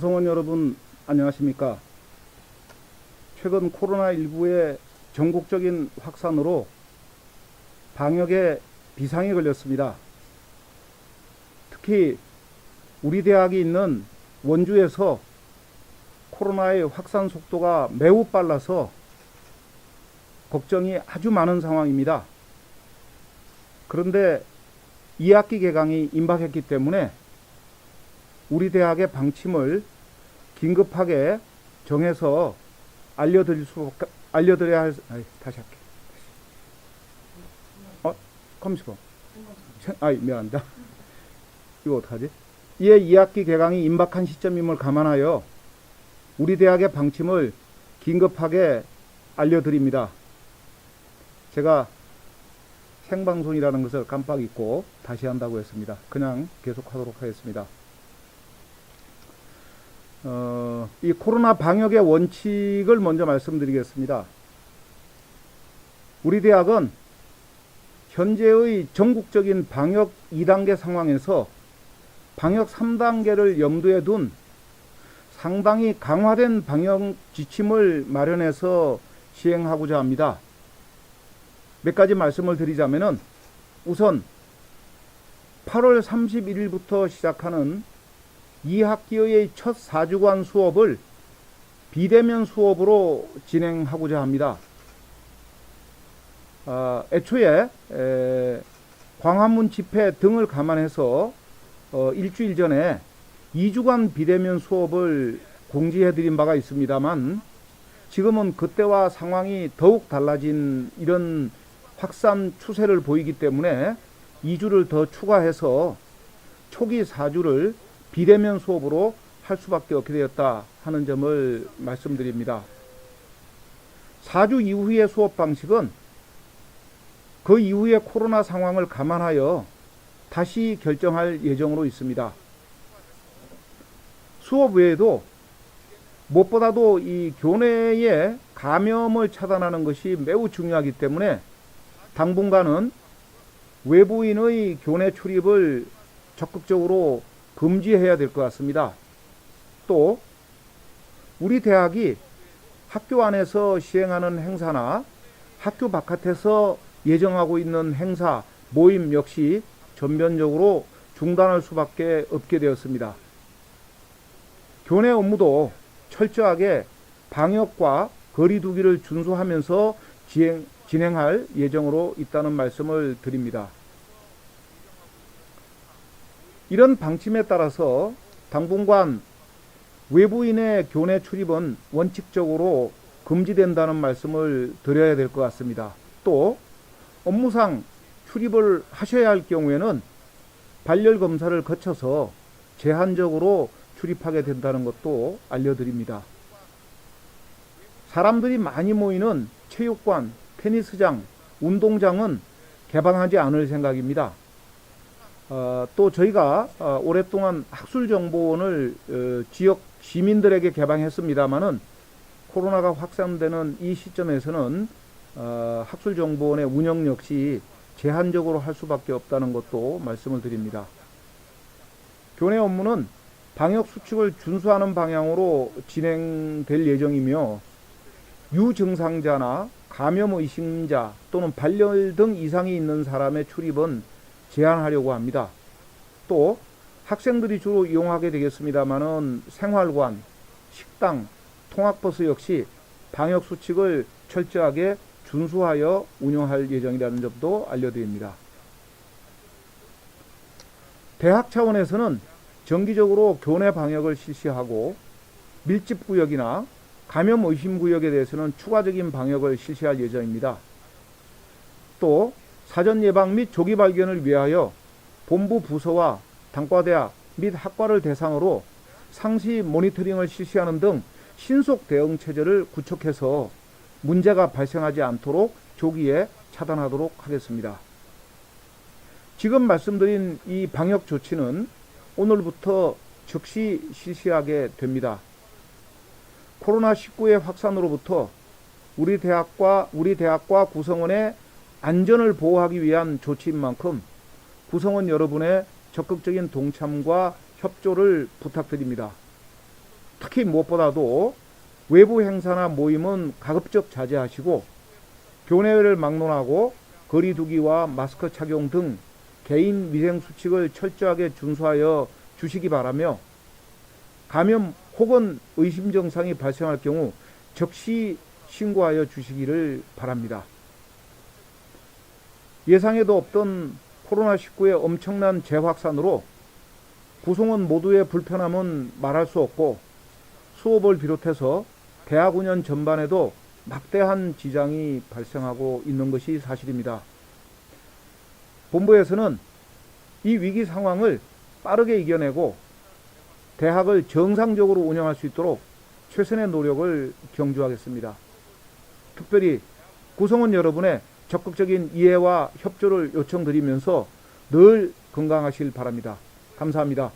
구성원 여러분 안녕하십니까? 최근 코로나19의 전국적인 확산으로 방역에 비상이 걸렸습니다. 특히 우리 대학이 있는 원주에서 코로나의 확산 속도가 매우 빨라서 걱정이 아주 많은 상황입니다. 그런데 2학기 개강이 임박했기 때문에 우리 대학의 방침을 긴급하게 정해서 알려드릴 수 알려드려야 할 아이, 다시 할게. 어, 컴시고. 아이 미안합니다. 이거 어떡하지? 이에 2학기 개강이 임박한 시점임을 감안하여 우리 대학의 방침을 긴급하게 알려드립니다. 제가 생방송이라는 것을 깜빡 잊고 다시 한다고 했습니다. 그냥 계속하도록 하겠습니다. 어, 이 코로나 방역의 원칙을 먼저 말씀드리겠습니다. 우리 대학은 현재의 전국적인 방역 2단계 상황에서 방역 3단계를 염두에 둔 상당히 강화된 방역 지침을 마련해서 시행하고자 합니다. 몇 가지 말씀을 드리자면은 우선 8월 31일부터 시작하는 2학기의 첫 4주간 수업을 비대면 수업으로 진행하고자 합니다. 아, 애초에 에, 광화문 집회 등을 감안해서 어, 일주일 전에 2주간 비대면 수업을 공지해 드린 바가 있습니다만 지금은 그때와 상황이 더욱 달라진 이런 확산 추세를 보이기 때문에 2주를 더 추가해서 초기 4주를 비대면 수업으로 할 수밖에 없게 되었다 하는 점을 말씀드립니다. 4주 이후의 수업 방식은 그 이후의 코로나 상황을 감안하여 다시 결정할 예정으로 있습니다. 수업 외에도 무엇보다도 이 교내의 감염을 차단하는 것이 매우 중요하기 때문에 당분간은 외부인의 교내 출입을 적극적으로 금지해야 될 것 같습니다. 또 우리 대학이 학교 안에서 시행하는 행사나 학교 바깥에서 예정하고 있는 행사, 모임 역시 전면적으로 중단할 수밖에 없게 되었습니다. 교내 업무도 철저하게 방역과 거리두기를 준수하면서 진행, 진행할 예정으로 있다는 말씀을 드립니다. 이런 방침에 따라서 당분간 외부인의 교내 출입은 원칙적으로 금지된다는 말씀을 드려야 될 것 같습니다. 또 업무상 출입을 하셔야 할 경우에는 발열 검사를 거쳐서 제한적으로 출입하게 된다는 것도 알려드립니다. 사람들이 많이 모이는 체육관, 테니스장, 운동장은 개방하지 않을 생각입니다. 어, 또 저희가 어, 오랫동안 학술정보원을 어, 지역 시민들에게 개방했습니다마는 코로나가 확산되는 이 시점에서는 어, 학술정보원의 운영 역시 제한적으로 할 수밖에 없다는 것도 말씀을 드립니다. 교내 업무는 방역 수칙을 준수하는 방향으로 진행될 예정이며 유증상자나 감염 의심자 또는 발열 등 이상이 있는 사람의 출입은 제한하려고 합니다. 또 학생들이 주로 이용하게 되겠습니다만은 생활관, 식당, 통학버스 역시 방역 수칙을 철저하게 준수하여 운영할 예정이라는 점도 알려드립니다. 대학 차원에서는 정기적으로 교내 방역을 실시하고 밀집 구역이나 감염 의심 구역에 대해서는 추가적인 방역을 실시할 예정입니다. 또 사전 예방 및 조기 발견을 위하여 본부 부서와 단과대학 및 학과를 대상으로 상시 모니터링을 실시하는 등 신속 대응 체제를 구축해서 문제가 발생하지 않도록 조기에 차단하도록 하겠습니다. 지금 말씀드린 이 방역 조치는 오늘부터 즉시 실시하게 됩니다. 코로나19의 확산으로부터 우리 대학과 우리 대학과 구성원의 안전을 보호하기 위한 조치인 만큼 구성원 여러분의 적극적인 동참과 협조를 부탁드립니다. 특히 무엇보다도 외부 행사나 모임은 가급적 자제하시고 교내외를 막론하고 거리두기와 마스크 착용 등 개인 위생 수칙을 철저하게 준수하여 주시기 바라며 감염 혹은 의심 증상이 발생할 경우 즉시 신고하여 주시기를 바랍니다. 예상에도 없던 코로나19의 엄청난 재확산으로 구성원 모두의 불편함은 말할 수 없고 수업을 비롯해서 대학 운영 전반에도 막대한 지장이 발생하고 있는 것이 사실입니다. 본부에서는 이 위기 상황을 빠르게 이겨내고 대학을 정상적으로 운영할 수 있도록 최선의 노력을 경주하겠습니다. 특별히 구성원 여러분의 적극적인 이해와 협조를 요청드리면서 늘 건강하실 바랍니다. 감사합니다.